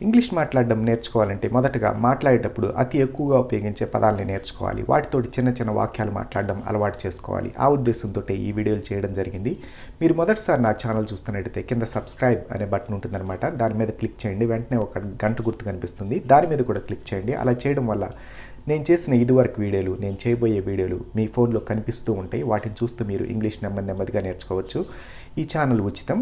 English మాట్లాడడం నేర్చుకోవాలంటే మొదటగా మాట్లాడేటప్పుడు అతి ఎక్కువగా ఉపయోగించే పదాలని నేర్చుకోవాలి. వాటితోటి చిన్న చిన్న వాక్యాలు మాట్లాడడం అలవాటు చేసుకోవాలి. ఆ ఉద్దేశంతో ఈ వీడియోలు చేయడం జరిగింది. మీరు మొదటిసారి నా ఛానల్ చూస్తున్నట్టయితే కింద సబ్స్క్రైబ్ అనే బటన్ ఉంటుందన్నమాట. దాని మీద క్లిక్ చేయండి. వెంటనే ఒక గంట గుర్తు కనిపిస్తుంది. దాని మీద కూడా క్లిక్ చేయండి. అలా చేయడం వల్ల నేను చేసిన ఇదివరకు వీడియోలు నేను చేయబోయే వీడియోలు మీ ఫోన్లో కనిపిస్తూ ఉంటాయి. వాటిని చూస్తూ మీరు ఇంగ్లీష్ నెమ్మది నెమ్మదిగా నేర్చుకోవచ్చు. ఈ ఛానల్ ఉచితం.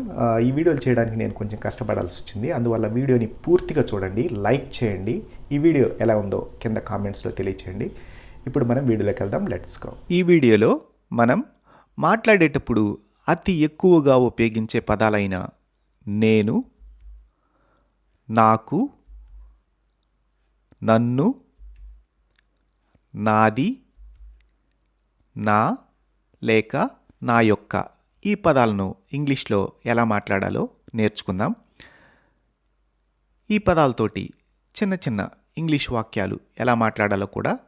ఈ వీడియోలు చేయడానికి నేను కొంచెం కష్టపడాల్సి వచ్చింది. అందువల్ల వీడియోని పూర్తిగా చూడండి లైక్ చేయండి. ఈ వీడియో ఎలా ఉందో కింద కామెంట్స్లో తెలియచేయండి. ఇప్పుడు మనం వీడియోలోకి వెళ్దాం. లెట్స్ గో ఈ వీడియోలో మనం మాట్లాడేటప్పుడు అతి ఎక్కువగా ఉపయోగించే పదాలైన నేను నాకు నన్ను నాది నా లేక నా యొక్క ఈ పదాలను ఇంగ్లీష్లో ఎలా మాట్లాడాలో నేర్చుకుందాం. ఈ పదాలతోటి చిన్న చిన్న ఇంగ్లీష్ వాక్యాలు ఎలా మాట్లాడాలో కూడా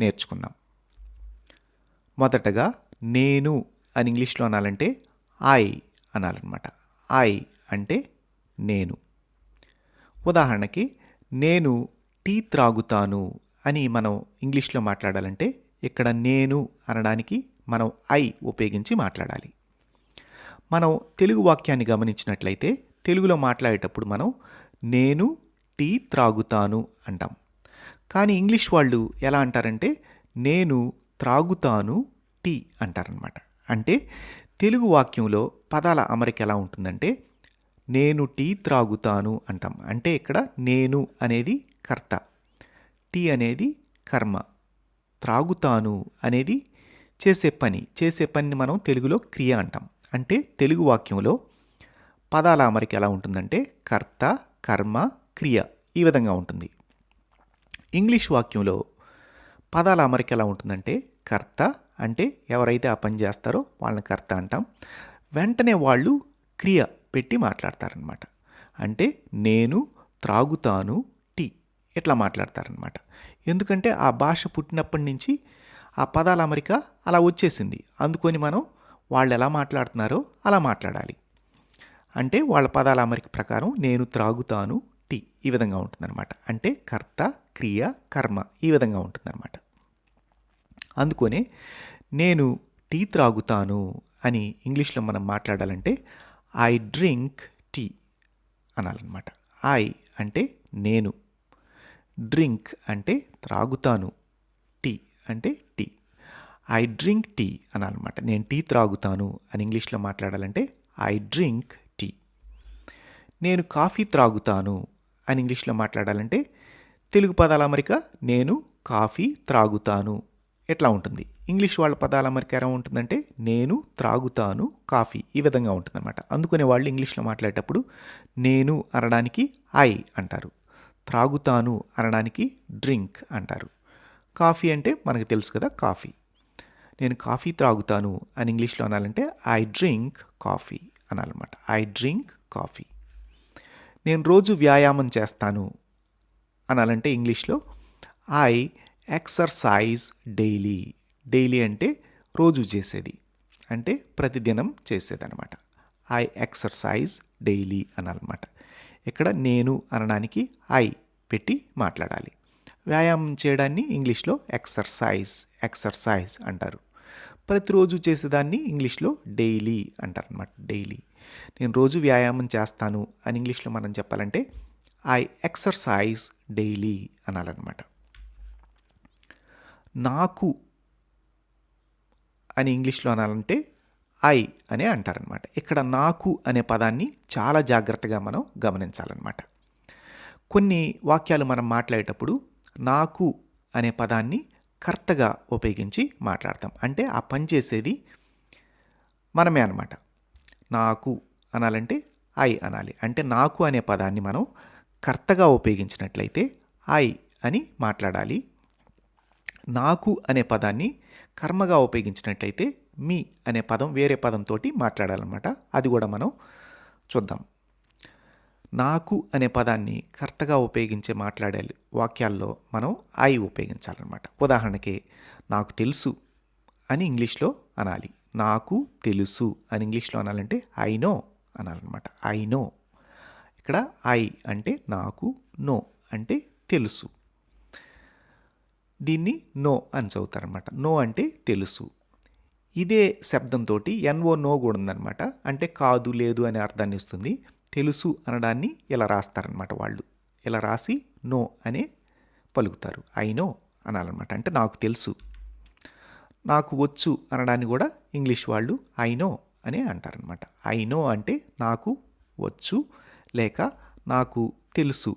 నేర్చుకుందాం. మొదటగా నేను అని ఇంగ్లీష్లో అనాలంటే ఐ అనాలన్నమాట. ఐ అంటే నేను. ఉదాహరణకి నేను టీ త్రాగుతాను అని మనం ఇంగ్లీష్లో మాట్లాడాలంటే ఇక్కడ నేను అనడానికి మనం ఐ ఉపయోగించి మాట్లాడాలి. మనం తెలుగు వాక్యాన్ని గమనించినట్లయితే తెలుగులో మాట్లాడేటప్పుడు మనం నేను టీ త్రాగుతాను అంటాం. కానీ ఇంగ్లీష్ వాళ్ళు ఎలా అంటారంటే నేను త్రాగుతాను టీ అంటారనమాట అంటే తెలుగు వాక్యంలో పదాల అమరిక ఎలా ఉంటుందంటే నేను టీ త్రాగుతాను అంటాం. అంటే ఇక్కడ నేను అనేది కర్త టీ అనేది కర్మ త్రాగుతాను అనేది చేసే పని. చేసే పనిని మనం తెలుగులో క్రియ అంటాం. అంటే తెలుగు వాక్యంలో పదాల అమరిక ఎలా ఉంటుందంటే కర్త కర్మ క్రియ ఈ విధంగా ఉంటుంది. ఇంగ్లీష్ వాక్యంలో పదాల అమరిక ఎలా ఉంటుందంటే కర్త అంటే ఎవరైతే ఆ పని చేస్తారో వాళ్ళని కర్త అంటాం. వెంటనే వాళ్ళు క్రియ పెట్టి మాట్లాడతారనమాట అంటే నేను త్రాగుతాను టీ ఇట్లా మాట్లాడతారనమాట ఎందుకంటే ఆ భాష పుట్టినప్పటి నుంచి ఆ పదాల అమరిక అలా వచ్చేసింది. అందుకొని మనం వాళ్ళు ఎలా మాట్లాడుతున్నారో అలా మాట్లాడాలి. అంటే వాళ్ళ పదాల అమరిక ప్రకారం నేను త్రాగుతాను టీ ఈ విధంగా ఉంటుందన్నమాట. అంటే కర్త క్రియ కర్మ ఈ విధంగా ఉంటుందన్నమాట. అందుకనే నేను టీ త్రాగుతాను అని ఇంగ్లీష్లో మనం మాట్లాడాలంటే ఐ డ్రింక్ టీ అనాలన్నమాట. ఐ అంటే నేను డ్రింక్ అంటే త్రాగుతాను టీ అంటే టీ. ఐ డ్రింక్ టీ అనమాట నేను టీ త్రాగుతాను అని ఇంగ్లీష్లో మాట్లాడాలంటే ఐ డ్రింక్ టీ నేను కాఫీ త్రాగుతాను అని ఇంగ్లీష్లో మాట్లాడాలంటే తెలుగు పదాల అమరిక నేను కాఫీ త్రాగుతాను. ఎట్లా ఉంటుంది? ఇంగ్లీష్ వాళ్ళ పదాల అమరిక ఎలా ఉంటుందంటే నేను త్రాగుతాను కాఫీ ఈ విధంగా ఉంటుందన్నమాట. అందుకనే వాళ్ళు ఇంగ్లీష్లో మాట్లాడేటప్పుడు నేను అనడానికి ఐ అంటారు. త్రాగుతాను అనడానికి డ్రింక్ అంటారు. కాఫీ అంటే మనకు తెలుసు కదా కాఫీ. నేను కాఫీ త్రాగుతాను అని ఇంగ్లీష్లో అనాలంటే I drink coffee అనాలన్నమాట. I drink coffee. నేను రోజు వ్యాయామం చేస్తాను అనాలంటే ఇంగ్లీష్లో ఐ ఎక్సర్సైజ్ డైలీ. డైలీ అంటే రోజు చేసేది. అంటే ప్రతిదినం చేసేదనమాట ఐ ఎక్సర్సైజ్ డైలీ అనాలన్నమాట. ఇక్కడ నేను అనడానికి ఐ పెట్టి మాట్లాడాలి. వ్యాయామం చేయడాన్ని ఇంగ్లీష్లో ఎక్సర్సైజ్ ఎక్సర్సైజ్ అంటారు. ప్రతిరోజు చేసేదాన్ని ఇంగ్లీష్లో డైలీ అంటారనమాట డైలీ. నేను రోజు వ్యాయామం చేస్తాను అని ఇంగ్లీష్లో మనం చెప్పాలంటే ఐ ఎక్సర్సైజ్ డైలీ అనాలన్నమాట. నాకు అని ఇంగ్లీష్లో అనాలంటే ఐ అనే అంటారనమాట ఇక్కడ నాకు అనే పదాన్ని చాలా జాగ్రత్తగా మనం గమనించాలన్నమాట. కొన్ని వాక్యాలు మనం మాట్లాడేటప్పుడు నాకు అనే పదాన్ని కర్తగా ఉపయోగించి మాట్లాడతాం. అంటే ఆ పని చేసేది మనమే అనమాట నాకు అనాలంటే ఐ అనాలి. అంటే నాకు అనే పదాన్ని మనం కర్తగా ఉపయోగించినట్లయితే ఐ అని మాట్లాడాలి. నాకు అనే పదాన్ని కర్మగా ఉపయోగించినట్లయితే మీ అనే పదం వేరే పదంతో మాట్లాడాలన్నమాట. అది కూడా మనం చూద్దాం. నాకు అనే పదాన్ని కర్తగా ఉపయోగించే మాట్లాడే వాక్యాల్లో మనం ఐ ఉపయోగించాలన్నమాట. ఉదాహరణకి నాకు తెలుసు అని ఇంగ్లీష్లో అనాలి. నాకు తెలుసు అని ఇంగ్లీష్లో అనాలంటే ఐ నో అనాలన్నమాట. I know. ఇక్కడ ఇక్కడ ఐ అంటే నాకు నో అంటే తెలుసు. దీన్ని నో అని చదువుతారనమాట నో అంటే తెలుసు. ఇదే శబ్దంతో ఎన్ఓ నో కూడా ఉందన్నమాట. అంటే కాదు లేదు అనే అర్థాన్ని ఇస్తుంది. తెలుసు అనడాన్ని ఇలా రాస్తారనమాట వాళ్ళు. ఇలా రాసి నో అనే పలుకుతారు. ఐ నో అనాలన్నమాట. అంటే నాకు తెలుసు. నాకు వచ్చు అనడాన్ని కూడా ఇంగ్లీష్ వాళ్ళు ఐ నో అనే అంటారనమాట ఐ నో అంటే నాకు వచ్చు లేక నాకు తెలుసు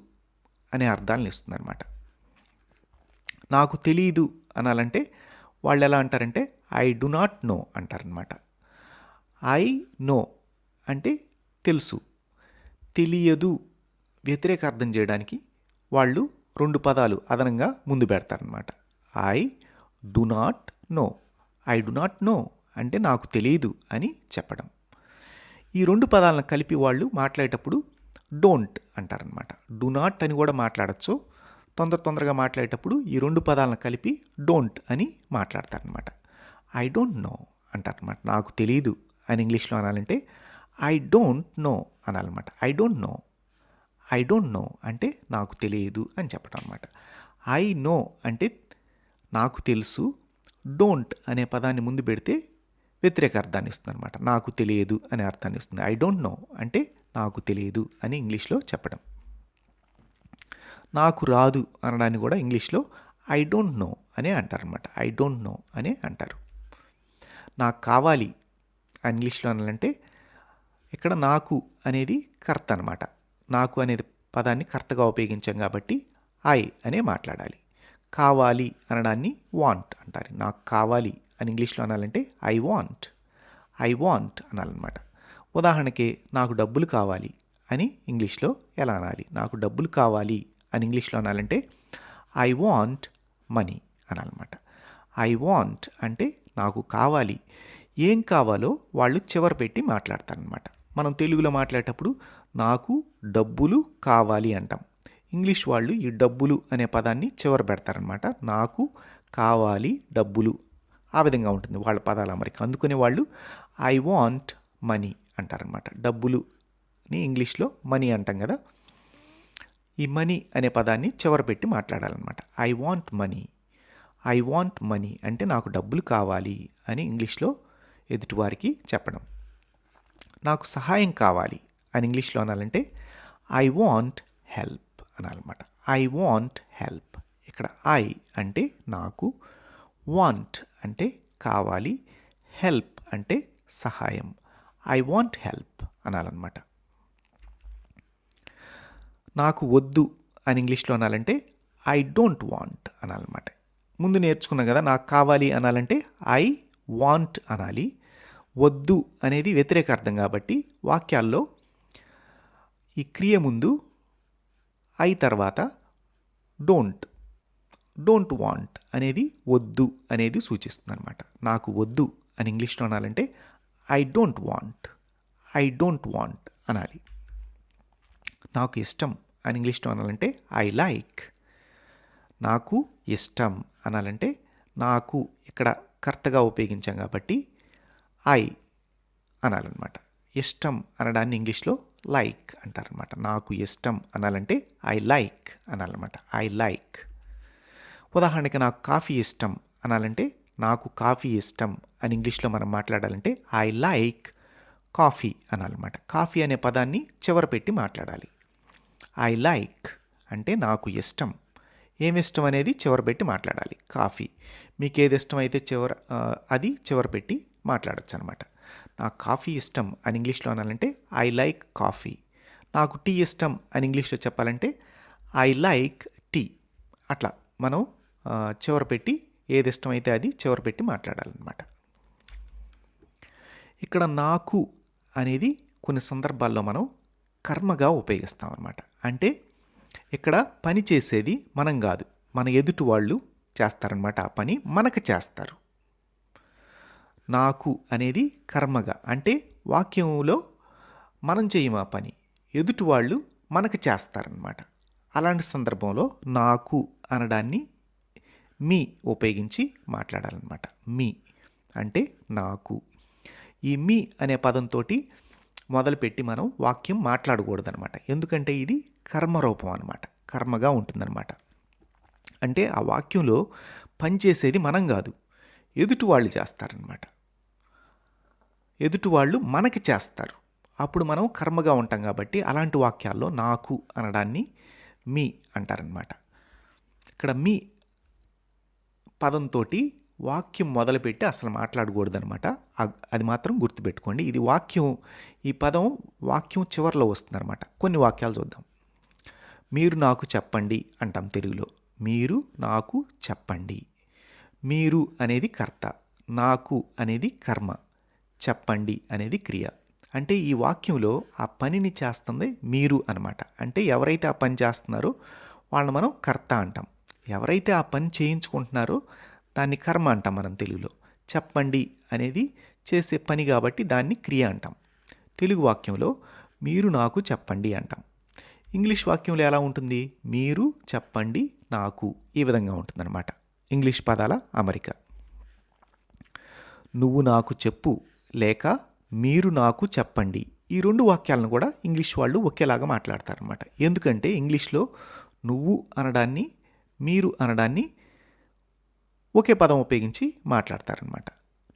అనే అర్థాలను ఇస్తుందన్నమాట. నాకు తెలియదు అనాలంటే వాళ్ళు ఎలా అంటారంటే ఐ డు నాట్ నో అంటారనమాట ఐ నో అంటే తెలుసు. తెలియదు. వ్యతిరేక అర్థం చేయడానికి వాళ్ళు రెండు పదాలు అదనంగా ముందు పెడతారనమాట I do not know I do not know అంటే నాకు తెలియదు అని చెప్పడం. ఈ రెండు పదాలను కలిపి వాళ్ళు మాట్లాడేటప్పుడు డోంట్ అంటారనమాట డు నాట్ అని కూడా మాట్లాడచ్చు. తొందర తొందరగా మాట్లాడేటప్పుడు ఈ రెండు పదాలను కలిపి డోంట్ అని మాట్లాడతారనమాట ఐ డోంట్ నో అంటారనమాట నాకు తెలియదు అని ఇంగ్లీష్లో అనాలంటే I don't know అనాలన్నమాట. I don't know I don't know అంటే నాకు తెలియదు అని చెప్పడం అనమాట ఐ నో అంటే నాకు తెలుసు డోంట్ అనే పదాన్ని ముందు పెడితే వ్యతిరేక అర్థాన్ని ఇస్తుంది అనమాట నాకు తెలియదు అనే అర్థాన్ని ఇస్తుంది. ఐ డోంట్ నో అంటే నాకు తెలియదు అని ఇంగ్లీష్లో చెప్పడం నాకు రాదు అనడాన్ని కూడా ఇంగ్లీష్లో ఐ డోంట్ నో అనే అంటారనమాట ఐ డోంట్ నో అనే అంటారు. నాకు కావాలి ఇంగ్లీష్లో అనాలంటే ఇక్కడ నాకు అనేది కర్త అనమాట నాకు అనేది పదాన్ని కర్తగా ఉపయోగించాం కాబట్టి ఐ అనే మాట్లాడాలి. కావాలి అనడాన్ని వాంట్ అంటారు. నాకు కావాలి అని ఇంగ్లీష్లో అనాలంటే ఐ వాంట్ ఐ వాంట్ అనాలన్నమాట. ఉదాహరణకి నాకు డబ్బులు కావాలి అని ఇంగ్లీష్లో ఎలా అనాలి? నాకు డబ్బులు కావాలి అని ఇంగ్లీష్లో అనాలంటే ఐ వాంట్ మనీ అనాలన్నమాట. ఐ వాంట్ అంటే నాకు కావాలి. ఏం కావాలో వాళ్ళు చివరి పెట్టి మాట్లాడతారనమాట మనం తెలుగులో మాట్లాడేటప్పుడు నాకు డబ్బులు కావాలి అంటాం. ఇంగ్లీష్ వాళ్ళు ఈ డబ్బులు అనే పదాన్ని చివర పెడతారనమాట నాకు కావాలి డబ్బులు ఆ విధంగా ఉంటుంది వాళ్ళ పదాల అమరిక. అందుకనే వాళ్ళు ఐ వాంట్ మనీ అంటారనమాట డబ్బులుని ఇంగ్లీష్లో మనీ అంటాం కదా. ఈ మనీ అనే పదాన్ని చివర పెట్టి మాట్లాడాలన్నమాట. I want money I want money అంటే నాకు డబ్బులు కావాలి అని ఇంగ్లీష్లో ఎదుటివారికి చెప్పడం. నాకు సహాయం కావాలి అని ఇంగ్లీష్లో అనాలంటే ఐ వాంట్ హెల్ప్ అనాలన్నమాట. ఐ వాంట్ హెల్ప్ ఇక్కడ ఐ అంటే నాకు వాంట్ అంటే కావాలి హెల్ప్ అంటే సహాయం ఐ వాంట్ హెల్ప్ అనాలన్నమాట. నాకు వద్దు అని ఇంగ్లీష్లో అనాలంటే ఐ డోంట్ వాంట్ అనాలన్నమాట. ముందు నేర్చుకున్నాం కదా నాకు కావాలి అనాలంటే ఐ వాంట్ అనాలి వద్దు అనేది వ్యతిరేక అర్థం కాబట్టి వాక్యాల్లో ఈ క్రియ ముందు ఐ తర్వాత డోంట్ డోంట్ వాంట్ అనేది వద్దు అనేది సూచిస్తుంది అనమాట నాకు వద్దు అని ఇంగ్లీష్లో అనాలంటే I don't want I don't want అనాలి. నాకు ఇష్టం అని ఇంగ్లీష్లో అనాలంటే ఐ లైక్ నాకు ఇష్టం అనాలంటే నాకు ఇక్కడ కర్తగా ఉపయోగించాం కాబట్టి ఐ అనాలన్నమాట. ఇష్టం అనడాన్ని ఇంగ్లీష్లో లైక్ అంటారనమాట నాకు ఇష్టం అనాలంటే ఐ లైక్ అనాలన్నమాట. I like. ఉదాహరణకి నాకు కాఫీ ఇష్టం అనాలంటే నాకు కాఫీ ఇష్టం అని ఇంగ్లీష్లో మనం మాట్లాడాలంటే ఐ లైక్ కాఫీ అనాలన్నమాట. కాఫీ అనే పదాన్ని చివర పెట్టి మాట్లాడాలి. ఐ లైక్ అంటే నాకు ఇష్టం ఏమి ఇష్టం అనేది చివర పెట్టి మాట్లాడాలి. కాఫీ. మీకు ఏది ఇష్టం అయితే చివర అది చివర పెట్టి మాట్లాడచ్చు అనమాట నాకు కాఫీ ఇష్టం అని ఇంగ్లీష్లో అనాలంటే ఐ లైక్ కాఫీ. నాకు టీ ఇష్టం అని ఇంగ్లీష్లో చెప్పాలంటే ఐ లైక్ టీ. అట్లా మనం చివర పెట్టి ఏది ఇష్టమైతే అది చివర పెట్టి మాట్లాడాలన్నమాట. ఇక్కడ నాకు అనేది కొన్ని సందర్భాల్లో మనం కర్మగా ఉపయోగిస్తాం అంటే ఇక్కడ పని చేసేది మనం కాదు. మన ఎదుటి వాళ్ళు చేస్తారనమాట ఆ పని మనకు చేస్తారు. నాకు అనేది కర్మగా. అంటే వాక్యంలో మనం చేయము ఆ పని? ఎదుటి వాళ్ళు మనకు చేస్తారనమాట అలాంటి సందర్భంలో నాకు అనడాన్ని మీ ఉపయోగించి మాట్లాడాలన్నమాట. మీ అంటే నాకు. ఈ మీ అనే పదంతో మొదలుపెట్టి మనం వాక్యం మాట్లాడకూడదనమాట ఎందుకంటే ఇది కర్మరూపం అనమాట కర్మగా ఉంటుందన్నమాట. అంటే ఆ వాక్యంలో పనిచేసేది మనం కాదు. ఎదుటి వాళ్ళు చేస్తారనమాట ఎదుటివాళ్ళు మనకి చేస్తారు. అప్పుడు మనం కర్మగా ఉంటాం కాబట్టి అలాంటి వాక్యాల్లో నాకు అనడాన్ని మీ అంటారనమాట ఇక్కడ మీ పదంతో వాక్యం మొదలుపెట్టి అసలు మాట్లాడకూడదనమాట అది మాత్రం గుర్తుపెట్టుకోండి. ఇది వాక్యం ఈ పదం వాక్యం చివరిలో వస్తుందన్నమాట. కొన్ని వాక్యాలు చూద్దాం. మీరు నాకు చెప్పండి అంటాం తెలుగులో. మీరు నాకు చెప్పండి. మీరు అనేది కర్త నాకు అనేది కర్మ. చెప్పండి అనేది క్రియ. అంటే ఈ వాక్యంలో ఆ పనిని చేస్తుంది మీరు అనమాట అంటే ఎవరైతే ఆ పని చేస్తున్నారో వాళ్ళని మనం కర్త అంటాం. ఎవరైతే ఆ పని చేయించుకుంటున్నారో దాన్ని కర్మ అంటాం మనం తెలుగులో. చెప్పండి అనేది చేసే పని కాబట్టి దాన్ని క్రియ అంటాం. తెలుగు వాక్యంలో మీరు నాకు చెప్పండి అంటాం. ఇంగ్లీష్ వాక్యంలో ఎలా ఉంటుంది? మీరు చెప్పండి నాకు ఈ విధంగా ఉంటుందన్నమాట. ఇంగ్లీష్ పదాల అమరిక. నువ్వు నాకు చెప్పు లేక మీరు నాకు చెప్పండి. ఈ రెండు వాక్యాలను కూడా ఇంగ్లీష్ వాళ్ళు ఒకేలాగా మాట్లాడతారనమాట ఎందుకంటే ఇంగ్లీష్లో నువ్వు అనడాన్ని మీరు అనడాన్ని ఒకే పదం ఉపయోగించి మాట్లాడతారనమాట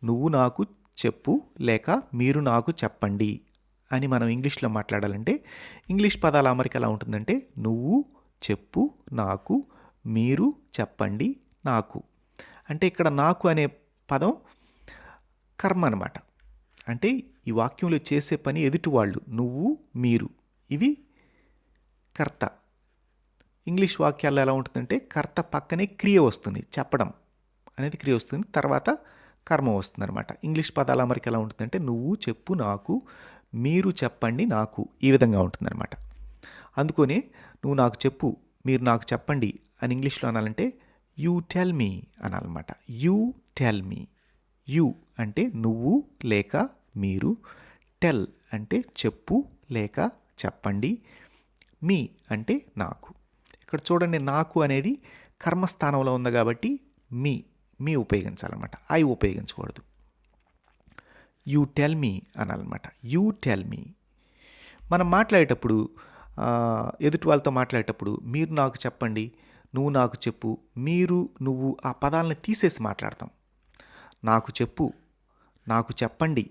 నువ్వు నాకు చెప్పు లేక మీరు నాకు చెప్పండి అని మనం ఇంగ్లీష్లో మాట్లాడాలంటే ఇంగ్లీష్ పదాల అమరిక ఎలా ఉంటుందంటే నువ్వు చెప్పు నాకు మీరు చెప్పండి నాకు. అంటే ఇక్కడ నాకు అనే పదం కర్మ అనమాట అంటే ఈ వాక్యంలో చేసే పని ఎదుటివాళ్ళు నువ్వు మీరు. ఇవి కర్త. ఇంగ్లీష్ వాక్యాల్లో ఎలా ఉంటుందంటే కర్త పక్కనే క్రియ వస్తుంది చెప్పడం అనేది క్రియ వస్తుంది తర్వాత కర్మ వస్తుంది అనమాట ఇంగ్లీష్ పదాల అమరికి ఎలా ఉంటుందంటే నువ్వు చెప్పు నాకు మీరు చెప్పండి నాకు ఈ విధంగా ఉంటుందన్నమాట. అందుకనే నువ్వు నాకు చెప్పు మీరు నాకు చెప్పండి అని ఇంగ్లీష్లో అనాలంటే you tell me అనాలన్నమాట. You tell me. You అంటే నువ్వు లేక మీరు టెల్ అంటే చెప్పు లేక చెప్పండి. మీ అంటే నాకు. ఇక్కడ చూడండి నాకు అనేది కర్మస్థానంలో ఉంది కాబట్టి మీ మీ ఉపయోగించాలన్నమాట. ఐ ఉపయోగించకూడదు. You tell me అనాలన్నమాట. You tell me. మనం మాట్లాడేటప్పుడు ఎదుటి వాళ్ళతో మాట్లాడేటప్పుడు మీరు నాకు చెప్పండి నువ్వు నాకు చెప్పు మీరు నువ్వు ఆ పదాలను తీసేసి మాట్లాడతాం. నాకు చెప్పు నాకు చెప్పండి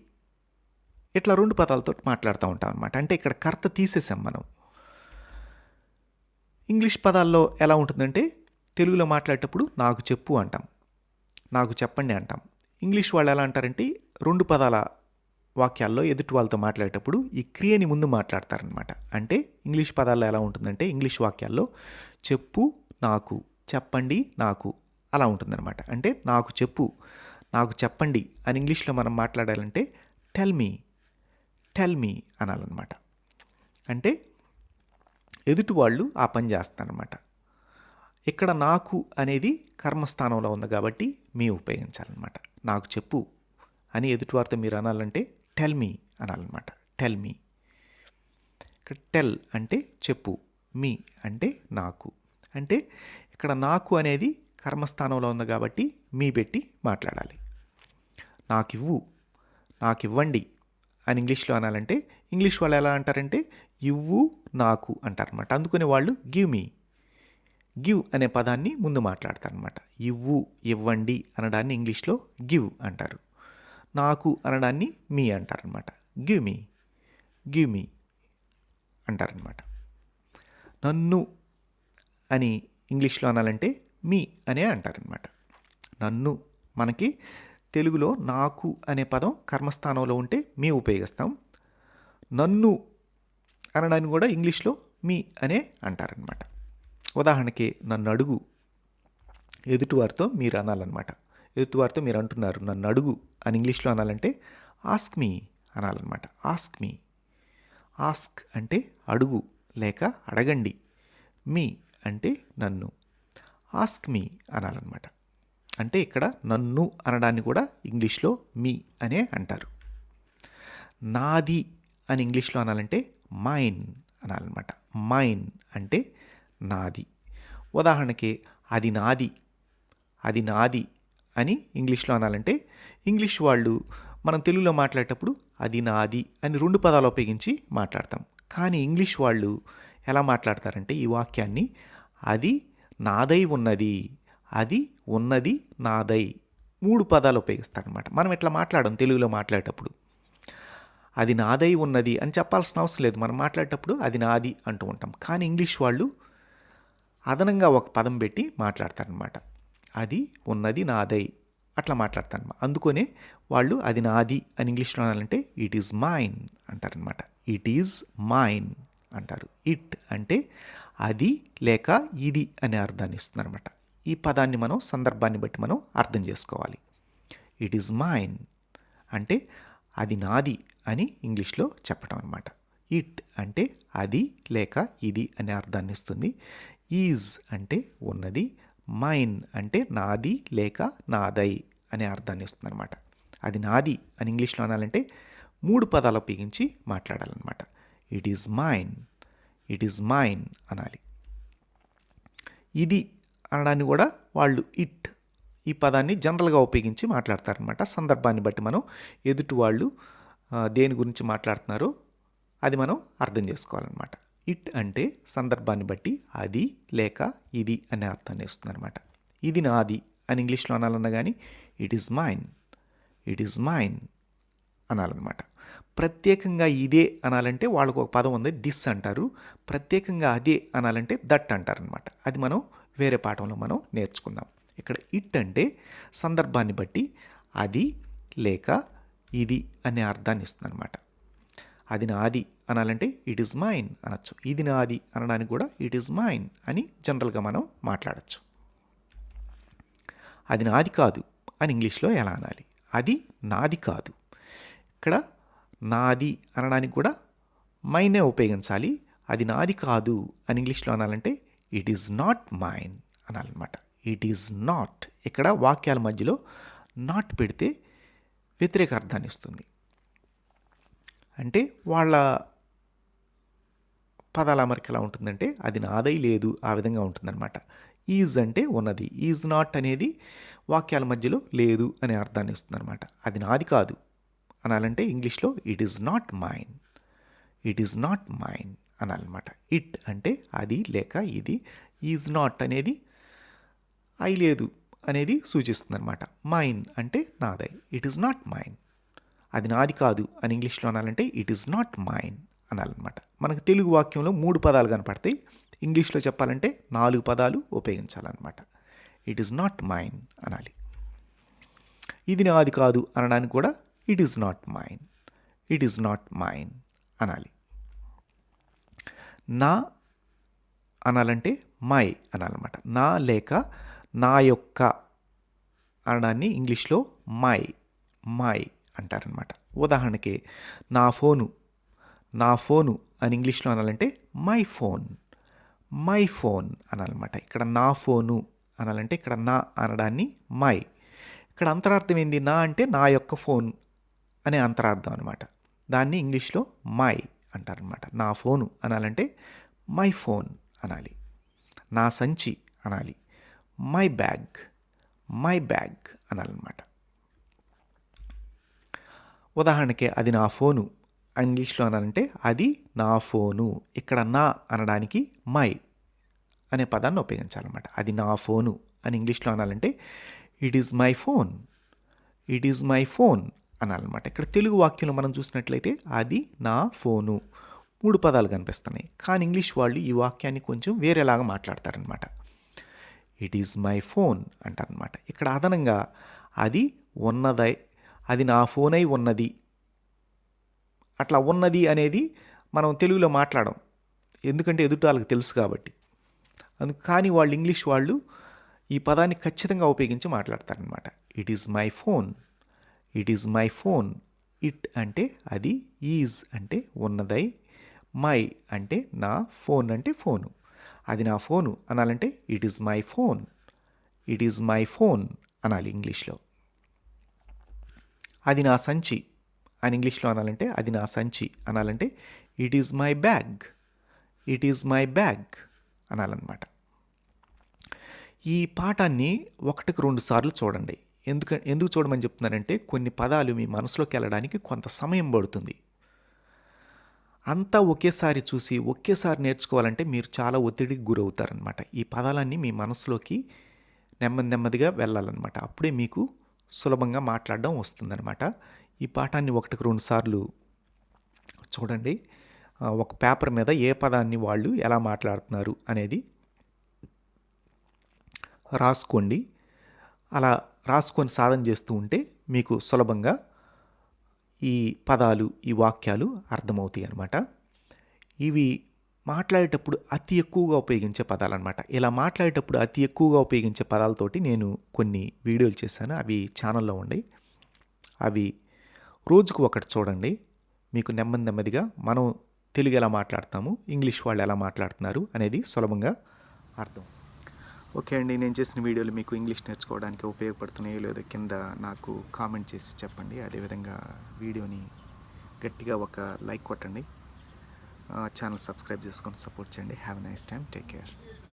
ఇట్లా రెండు పదాలతో మాట్లాడుతూ ఉంటాం అనమాట అంటే ఇక్కడ కర్త తీసేసాం మనం. ఇంగ్లీష్ పదాల్లో ఎలా ఉంటుందంటే తెలుగులో మాట్లాడేటప్పుడు నాకు చెప్పు అంటాం. నాకు చెప్పండి అంటాం. ఇంగ్లీష్ వాళ్ళు ఎలా అంటారంటే రెండు పదాల వాక్యాల్లో ఎదుటి వాళ్ళతో మాట్లాడేటప్పుడు ఈ క్రియని ముందు మాట్లాడతారనమాట అంటే ఇంగ్లీష్ పదాల్లో ఎలా ఉంటుందంటే ఇంగ్లీష్ వాక్యాల్లో చెప్పు నాకు చెప్పండి నాకు అలా ఉంటుందన్నమాట. అంటే నాకు చెప్పు నాకు చెప్పండి అని ఇంగ్లీష్లో మనం మాట్లాడాలంటే టెల్ మీ టెల్ మీ అనాలన్నమాట. అంటే ఎదుటి వాళ్ళు ఆ పని చేస్తారనమాట ఇక్కడ నాకు అనేది కర్మస్థానంలో ఉంది కాబట్టి మీ ఉపయోగించాలన్నమాట. నాకు చెప్పు అని ఎదుటివారితో మీరు అనాలంటే టెల్ మీ అనాలన్నమాట. Tell me. ఇక్కడ టెల్ అంటే చెప్పు మీ అంటే నాకు. అంటే ఇక్కడ నాకు అనేది కర్మస్థానంలో ఉంది కాబట్టి మీ పెట్టి మాట్లాడాలి. నాకు ఇవ్వు నాకు ఇవ్వండి అని ఇంగ్లీష్లో అనాలంటే ఇంగ్లీష్ వాళ్ళు ఎలా అంటారంటే ఇవ్వు నాకు అంటారనమాట అందుకునే వాళ్ళు గివ్ మీ. గివ్ అనే పదాన్ని ముందు మాట్లాడతారనమాట ఇవ్వు ఇవ్వండి అనడాన్ని ఇంగ్లీష్లో గివ్ అంటారు. నాకు అనడాన్ని మీ అంటారనమాట గివ్ మీ. గివ్ మీ అంటారనమాట నన్ను అని ఇంగ్లీష్లో అనాలంటే మీ అనే అంటారనమాట నన్ను మనకి తెలుగులో నాకు అనే పదం కర్మస్థానంలో ఉంటే మీ ఉపయోగిస్తాం. నన్ను అనడానికి కూడా ఇంగ్లీష్లో మీ అనే అంటారనమాట ఉదాహరణకి నన్ను అడుగు. ఎదుటివారితో మీరు అనాలన్నమాట. ఎదుటివారితో మీరు అంటున్నారు నన్ను అడుగు అని ఇంగ్లీష్లో అనాలంటే ఆస్క్ మీ అనాలన్నమాట. ఆస్క్ మీ ఆస్క్ అంటే అడుగు లేక అడగండి. మీ అంటే నన్ను. ఆస్క్ మీ అనాలన్నమాట. అంటే ఇక్కడ నన్ను అనడాన్ని కూడా ఇంగ్లీష్లో మీ అనే అంటారు. నాది అని ఇంగ్లీష్లో అనాలంటే మైన్ అనాలన్నమాట. మైన్ అంటే నాది. ఉదాహరణకి అది నాది అది నాది అని ఇంగ్లీష్లో అనాలంటే ఇంగ్లీష్ వాళ్ళు మనం తెలుగులో మాట్లాడేటప్పుడు అది నాది అని రెండు పదాలు ఉపయోగించి మాట్లాడతాం. కానీ ఇంగ్లీష్ వాళ్ళు ఎలా మాట్లాడతారంటే ఈ వాక్యాన్ని అది నాదై ఉన్నది అది ఉన్నది నాదై. మూడు పదాలు ఉపయోగిస్తారనమాట మనం ఇట్లా మాట్లాడడం? తెలుగులో మాట్లాడేటప్పుడు. అది నాదై ఉన్నది అని చెప్పాల్సిన అవసరం లేదు. మనం మాట్లాడేటప్పుడు అది నాది అంటూ ఉంటాం. కానీ ఇంగ్లీష్ వాళ్ళు అదనంగా ఒక పదం పెట్టి మాట్లాడతారనమాట అది ఉన్నది నాదై. అట్లా మాట్లాడతారు అందుకనే వాళ్ళు అది నాది అని ఇంగ్లీష్లో అనాలంటే ఇట్ ఈజ్ మైన్ అంటారనమాట ఇట్ ఈజ్ మైన్ అంటారు. ఇట్ అంటే అది లేక ఇది అనే అర్థాన్ని ఇస్తుందన్నమాట ఈ పదాన్ని మనం సందర్భాన్ని బట్టి మనం అర్థం చేసుకోవాలి. ఇట్ ఈజ్ మైన్ అంటే అది నాది అని ఇంగ్లీష్లో చెప్పడం అనమాట ఇట్ అంటే అది లేక ఇది అనే అర్థాన్ని ఇస్తుంది. ఈజ్ అంటే ఉన్నది మైన్ అంటే నాది లేక నాదై అనే అర్థాన్ని ఇస్తుంది అనమాట అది నాది అని ఇంగ్లీష్లో అనాలంటే మూడు పదాలు ఉపయోగించి మాట్లాడాలన్నమాట. It is mine it is mine అనాలి. ఇది అనడాన్ని కూడా వాళ్ళు ఇట్ ఈ పదాన్ని జనరల్గా ఉపయోగించి మాట్లాడతారనమాట సందర్భాన్ని బట్టి మనం ఎదుటి వాళ్ళు దేని గురించి మాట్లాడుతున్నారో అది మనం అర్థం చేసుకోవాలన్నమాట. ఇట్ అంటే సందర్భాన్ని బట్టి అది లేక ఇది అనే అర్థాన్ని ఇస్తుందన్నమాట. ఇది నాది అని ఇంగ్లీష్లో అనాలన్నా కానీ it is mine it is mine అనాలన్నమాట. ప్రత్యేకంగా ఇదే అనాలంటే వాళ్ళకు ఒక పదం ఉంది దిస్ అంటారు. ప్రత్యేకంగా అదే అనాలంటే దట్ అంటారనమాట అది మనం వేరే పాఠంలో మనం నేర్చుకుందాం. ఇక్కడ ఇట్ అంటే సందర్భాన్ని బట్టి అది లేక ఇది అనే అర్థాన్ని ఇస్తుంది అనమాట అది నాది అనాలంటే ఇట్ ఈజ్ మైన్ అనొచ్చు. ఇది నాది అనడానికి కూడా ఇట్ ఈజ్ మైన్ అని జనరల్గా మనం మాట్లాడచ్చు. అది నాది కాదు అని ఇంగ్లీష్లో ఎలా అనాలి? అది నాది కాదు. ఇక్కడ నాది అనడానికి కూడా మైనే ఉపయోగించాలి. అది నాది కాదు అని ఇంగ్లీష్లో అనాలంటే ఇట్ ఈజ్ నాట్ మైన్ అనాలన్నమాట. ఇట్ ఈజ్ నాట్ ఇక్కడ వాక్యాల మధ్యలో నాట్ పెడితే వ్యతిరేక అర్థాన్ని ఇస్తుంది. అంటే వాళ్ళ పదాల అమరిక ఎలా ఉంటుందంటే అది నాదై లేదు ఆ విధంగా ఉంటుందన్నమాట. ఈజ్ అంటే ఉన్నది. ఈజ్ నాట్ అనేది వాక్యాల మధ్యలో లేదు అనే అర్థాన్ని ఇస్తుందన్నమాట. అది నాది కాదు. అనాలంటే ఇంగ్లీష్లో it is not mine it is not mine అనాలన్నమాట. It అంటే అది లేక ఇది ఈజ్ నాట్ అనేది ఐ లేదు అనేది సూచిస్తుంది అనమాట మైన్ అంటే నాదై. It is not mine. అది నాది కాదు అని ఇంగ్లీష్లో అనాలంటే ఇట్ ఈస్ నాట్ మైన్ అనాలన్నమాట. మనకు తెలుగు వాక్యంలో మూడు పదాలు కనపడతాయి. ఇంగ్లీష్లో చెప్పాలంటే నాలుగు పదాలు ఉపయోగించాలన్నమాట. ఇట్ ఈస్ నాట్ మైన్ అనాలి. ఇది నాది కాదు అనడానికి కూడా it is not mine. It is not mine అనాలి. నా అనాలంటే మై అనాలన్నమాట. నా లేక నా యొక్క అనడాన్ని ఇంగ్లీష్లో మై మై అంటారనమాట ఉదాహరణకి నా ఫోను నా ఫోను అని ఇంగ్లీష్లో అనాలంటే మై ఫోన్ మై ఫోన్ అనాలన్నమాట. ఇక్కడ నా ఫోను అనాలంటే ఇక్కడ నా అనడాన్ని మై ఇక్కడ అంతరార్థం ఏంది? నా అంటే నా యొక్క ఫోన్ అనే అంతరార్థం అనమాట దాన్ని ఇంగ్లీష్లో మై అంటారనమాట. నా ఫోను అనాలంటే మై ఫోన్ అనాలి. నా సంచి అనాలి. మై బ్యాగ్ మై బ్యాగ్ అనాలన్నమాట ఉదాహరణకి అది నా ఫోను ఇంగ్లీష్లో అనాలంటే అది నా ఫోను ఇక్కడ నా అనడానికి మై అనే పదాన్ని ఉపయోగించాలన్నమాట అది నా ఫోను అని ఇంగ్లీష్లో అనాలంటే it is my phone it is my phone అనాలన్నమాట. ఇక్కడ తెలుగు వాక్యంలో మనం చూసినట్లయితే అది నా ఫోను. మూడు పదాలు కనిపిస్తున్నాయి. కానీ ఇంగ్లీష్ వాళ్ళు ఈ వాక్యాన్ని కొంచెం వేరేలాగా మాట్లాడతారనమాట ఇట్ ఈజ్ మై ఫోన్ అంటారనమాట ఇక్కడ అదనంగా అది ఉన్నదై అది నా ఫోన్ అయి ఉన్నది. అట్లా ఉన్నది అనేది మనం తెలుగులో మాట్లాడడం ఎందుకంటే ఎదుటి వాళ్ళకి తెలుసు కాబట్టి. అందుకు కానీ వాళ్ళు ఇంగ్లీష్ వాళ్ళు ఈ పదాన్ని ఖచ్చితంగా ఉపయోగించి మాట్లాడతారనమాట it is my phone it is my phone. It అంటే అది ఈజ్ అంటే ఉన్నదై. మై అంటే నా ఫోన్ అంటే ఫోను. అది నా phone అనాలంటే it is my phone. It is my phone అనాలి ఇంగ్లీష్లో. అది నా సంచి అని ఇంగ్లీష్లో అనాలంటే అది నా సంచి అనాలంటే it is my bag. It is my bag అనాలన్నమాట. ఈ పాఠాన్ని ఒకటికి రెండు సార్లు చూడండి. ఎందుకు ఎందుకు చూడమని చెప్తున్నానంటే కొన్ని పదాలు మీ మనసులోకి వెళ్ళడానికి కొంత సమయం పడుతుంది. అంతా ఒకేసారి చూసి ఒకేసారి నేర్చుకోవాలంటే మీరు చాలా ఒత్తిడికి గురవుతారనమాట ఈ పదాలన్నీ మీ మనసులోకి నెమ్మది నెమ్మదిగా వెళ్ళాలన్నమాట. అప్పుడే మీకు సులభంగా మాట్లాడడం వస్తుందన్నమాట. ఈ పాఠాన్ని ఒకటికి రెండు సార్లు చూడండి. ఒక పేపర్ మీద ఏ పదాన్ని వాళ్ళు ఎలా మాట్లాడుతున్నారు అనేది రాసుకోండి. అలా రాసుకొని సాధన చేస్తూ ఉంటే మీకు సులభంగా ఈ పదాలు ఈ వాక్యాలు అర్థమవుతాయి అన్నమాట. ఇవి మాట్లాడేటప్పుడు అతి ఎక్కువగా ఉపయోగించే పదాలు అనమాట ఇలా మాట్లాడేటప్పుడు అతి ఎక్కువగా ఉపయోగించే పదాలతోటి నేను కొన్ని వీడియోలు చేశాను. అవి ఛానల్లో ఉండి అవి రోజుకు ఒకటి చూడండి. మీకు నెమ్మది నెమ్మదిగా మనం తెలుగు ఎలా మాట్లాడతాము ఇంగ్లీష్ వాళ్ళు ఎలా మాట్లాడుతున్నారు అనేది సులభంగా అర్థం ఓకే అండి నేను చేసిన వీడియోలు మీకు ఇంగ్లీష్ నేర్చుకోవడానికి ఉపయోగపడుతున్నాయో లేదో కింద నాకు కామెంట్ చేసి చెప్పండి. అదేవిధంగా వీడియోని గట్టిగా ఒక లైక్ కొట్టండి. ఛానల్ సబ్స్క్రైబ్ చేసుకొని సపోర్ట్ చేయండి. Have nice time take care